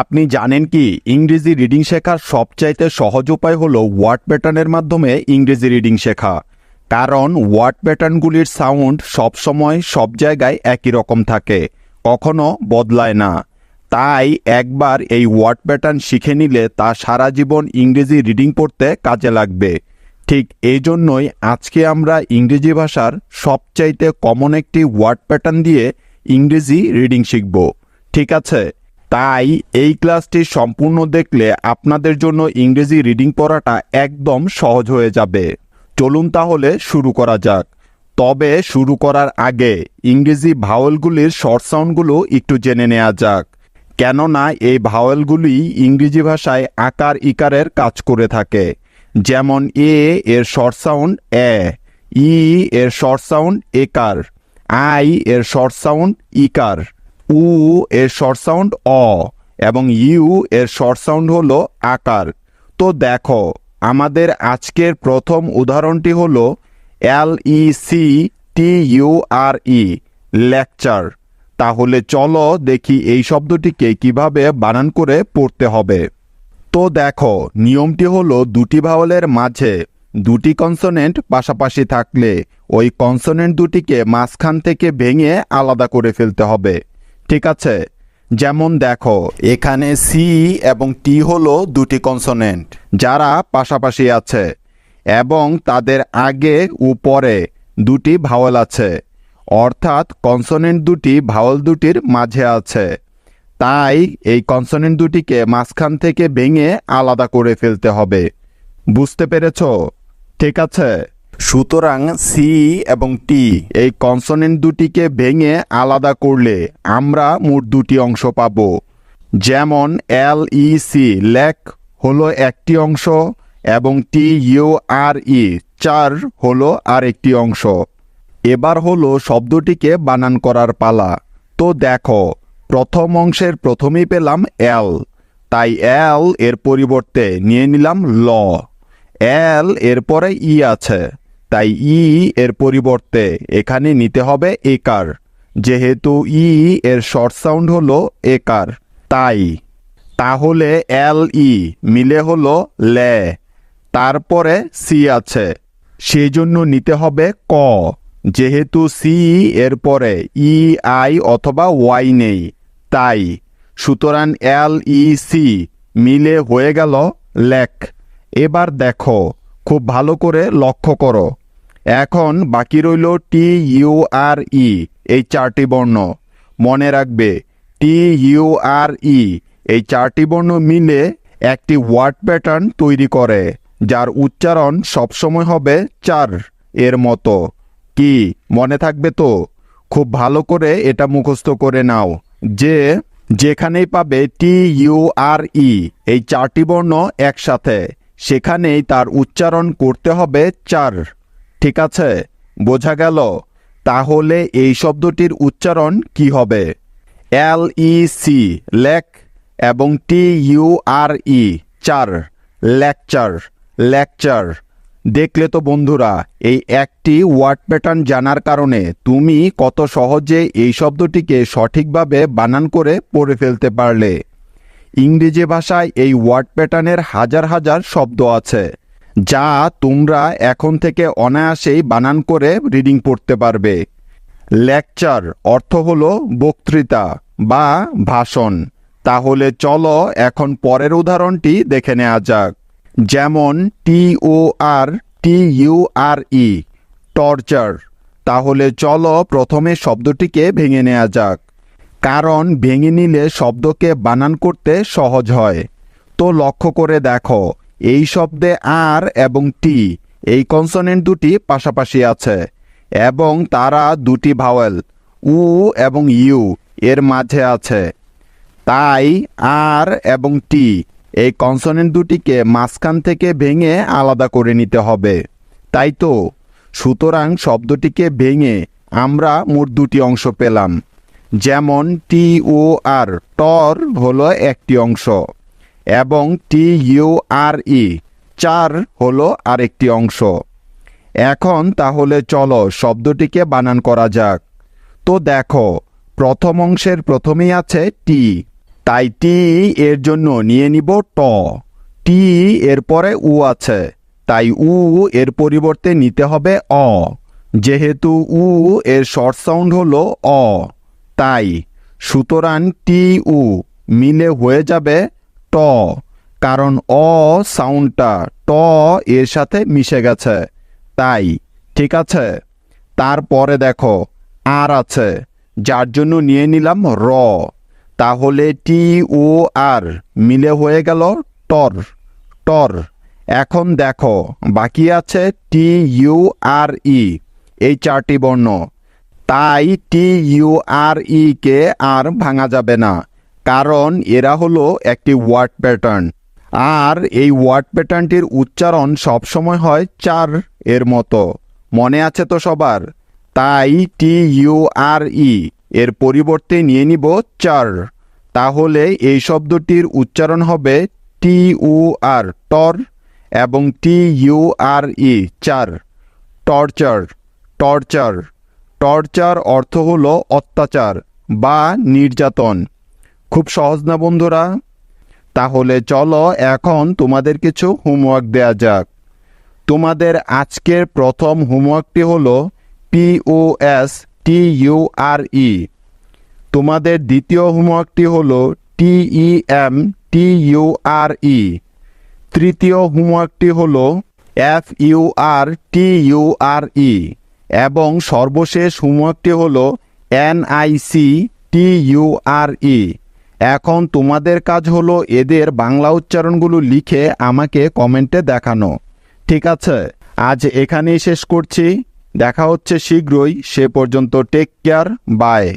আপনি জানেন কি, ইংরেজি রিডিং শেখার সবচাইতে সহজ উপায় হলো ওয়ার্ড প্যাটার্নের মাধ্যমে ইংরেজি রিডিং শেখা। কারণ ওয়ার্ড প্যাটার্নগুলির সাউন্ড সবসময় সব জায়গায় একই রকম থাকে, কখনো বদলায় না। তাই একবার এই ওয়ার্ড প্যাটার্ন শিখে নিলে তা সারা জীবন ইংরেজি রিডিং পড়তে কাজে লাগবে। ঠিক এই জন্যই আজকে আমরা ইংরেজি ভাষার সবচাইতে কমন একটি ওয়ার্ড প্যাটার্ন দিয়ে ইংরেজি রিডিং শিখব। ঠিক আছে? তাই এই ক্লাসটি সম্পূর্ণ দেখলে আপনাদের জন্য ইংরেজি রিডিং পড়াটা একদম সহজ হয়ে যাবে। চলুন তাহলে শুরু করা যাক। তবে শুরু করার আগে ইংরেজি ভাওয়েলগুলির শর্ট সাউন্ডগুলো একটু জেনে নেওয়া যাক। কেননা এই ভাওয়েলগুলি ইংরেজি ভাষায় আকার ইকারের কাজ করে থাকে। যেমন এ এর শর্ট সাউন্ড এ, ই এর শর্ট সাউন্ড একার, আই এর শর্ট সাউন্ড ইকার। উ এর শর্ট সাউন্ড অ এবং ইউ এর শর্ট সাউন্ড হলো আকার। তো দেখো, আমাদের আজকের প্রথম উদাহরণটি হলো L E C T U R E lecture তাহলে চলো দেখি এই শব্দটিকে কীভাবে বানান করে পড়তে হবে। তো দেখো, নিয়মটি হলো দুটি ভাওয়েলের মাঝে দুটি কনসোনেন্ট পাশাপাশি থাকলে ওই কনসোনেন্ট দুটিকে মাঝখান থেকে ভেঙে আলাদা করে ফেলতে হবে। ঠিক আছে। যেমন দেখো, এখানে সি এবং টি হলো দুটি কনসোনেন্ট যারা পাশাপাশি আছে এবং তাদের আগে উপরে দুটি ভাওয়াল আছে। অর্থাৎ কনসোনেন্ট দুটি ভাওয়াল দুটির মাঝে আছে। তাই এই কনসোনেন্ট দুটিকে মাঝখান থেকে ভেঙে আলাদা করে ফেলতে হবে। বুঝতে পেরেছ? ঠিক আছে? সুতরাং সি এবং টি এই কনসোনেন্ট দুটিকে ভেঙে আলাদা করলে আমরা মোট দুটি অংশ পাব। যেমন এল ই সি লেক হলো একটি অংশ এবং টি ইউ আর ই চার হলো আরেকটি অংশ। এবার হলো শব্দটিকে বানান করার পালা। তো দেখো, প্রথম অংশের প্রথমেই পেলাম এল। তাই এল এর পরিবর্তে নিয়ে নিলাম ল। এল এর পরে ই আছে। তাই ই এর পরিবর্তে এখানে নিতে হবে একার। যেহেতু ই এর শর্ট সাউন্ড হলো একার, তাই। তাহলে এল ই মিলে হলো লে, তারপরে সি আছে। সেই জন্য নিতে হবে ক। যেহেতু সি এর পরে ই, আই অথবা ওয়াই নেই, তাই। সুতরাং এল ই সি মিলে হয়ে গেল লেক এবার দেখো, খুব ভালো করে লক্ষ্য করো। এখন বাকি রইল টি ইউ আর ই, এই চারটি বর্ণ। মনে রাখবে, টি ইউ আর ই, এই চারটি বর্ণ মিলে একটি ওয়ার্ড প্যাটার্ন তৈরি করে, যার উচ্চারণ সবসময় হবে চার এর মতো। কি, মনে থাকবে তো? খুব ভালো করে এটা মুখস্থ করে নাও, যে যেখানেই পাবে টি ইউ আর ই, এই চারটি বর্ণ একসাথে, সেখানেই তার উচ্চারণ করতে হবে চার। ঠিক আছে, বোঝা গেল। তাহলে এই শব্দটির উচ্চারণ কি হবে? এল ই সি লেক, এবং টি ইউ আর ই চার, লেকচার লেকচার। দেখলে তো বন্ধুরা, এই একটি ওয়ার্ড প্যাটার্ন জানার কারণে তুমি কত সহজে এই শব্দটিকে সঠিকভাবে বানান করে পড়ে ফেলতে পারলে। ইংরেজি ভাষায় এই ওয়ার্ড প্যাটার্নের হাজার হাজার শব্দ আছে। যা তোমরা এখন থেকে অনায়াসেই বানান করে রিডিং পড়তে পারবে। লেকচার অর্থ হলো বক্তৃতা বা ভাষণ। তাহলে চলো এখন পরের উদাহরণটি দেখে নেওয়া যাক। যেমন টি ও আর টি ইউ আর ই টর্চার। তাহলে চলো প্রথমে শব্দটিকে ভেঙে নেওয়া যাক। কারণ ভেঙে নিলে শব্দকে বানান করতে সহজ হয়। তো লক্ষ্য করে দেখো এই শব্দে আর এবং টি, এই কনসোনেন্ট দুটি পাশাপাশি আছে, এবং তারা দুটি ভাওয়েল উ এবং ইউ, এর মাঝে আছে। তাই আর এবং টি, এই কনসোনেন্ট দুটিকে মাঝখান থেকে ভেঙে আলাদা করে নিতে হবে। তাই তো, সুতরাং শব্দটিকে ভেঙে আমরা মোট দুটি অংশ পেলাম, যেমন টি ও আর, টর হলো একটি অংশ। এবং টি ইউ আর ই চার হলো আরেকটি অংশ। এখন তাহলে চলো শব্দটিকে বানান করা যাক। তো দেখো, প্রথম অংশের প্রথমেই আছে টি। তাই টি এর জন্য নিয়ে নিব ট। টি এর পরে উ আছে। তাই উ এর পরিবর্তে নিতে হবে অ। যেহেতু উ এর শর্ট সাউন্ড হলো অ। তাই সুতরাং টি উ মিলে হয়ে যাবে ট, কারণ অ সাউন্ডটা ট এর সাথে মিশে গেছে। তাই, ঠিক আছে? তারপরে দেখো, আর আছে, যার জন্য নিয়ে নিলাম র। তাহলে টি ও আর মিলে হয়ে গেল টর টর এখন দেখো, বাকি আছে টি ইউ আর ই এই চারটি বর্ণ। তাই টি ইউ আর ই কে আর ভাঙা যাবে না। কারণ এরা হলো একটি ওয়ার্ড প্যাটার্ন। আর এই ওয়ার্ড প্যাটার্নটির উচ্চারণ সবসময় হয় চার এর মতো। মনে আছে তো সবার? তাই টি ইউ আর ই। এর পরিবর্তে নিয়ে নিব চার। তাহলে এই শব্দটির উচ্চারণ হবে টি উ আর, টর, এবং টি ইউ আর ই, চার। Torture torture. টর্চার অর্থ হলো অত্যাচার বা নির্যাতন। খুব সহজ না বন্ধুরা? তাহলে চলো এখন তোমাদের কিছু হোমওয়ার্ক দেয়া যাক। তোমাদের আজকের প্রথম হোমওয়ার্কটি হলো পিওএস টি ইউ আর ই তোমাদের দ্বিতীয় হোমওয়ার্কটি হলো টিই এম টি ইউ আর ই তৃতীয় হোমওয়ার্কটি হলো F U R T U R E এবং সর্বশেষ হোমওয়ার্কটি হলো N I C T U R E এখন তোমাদের কাজ হলো এদের বাংলা উচ্চারণগুলো লিখে আমাকে কমেন্টে দেখানো। ঠিক আছে? আজ এখানেই শেষ করছি। দেখা হচ্ছে শীঘ্রই। সে পর্যন্ত টেক কেয়ার বাই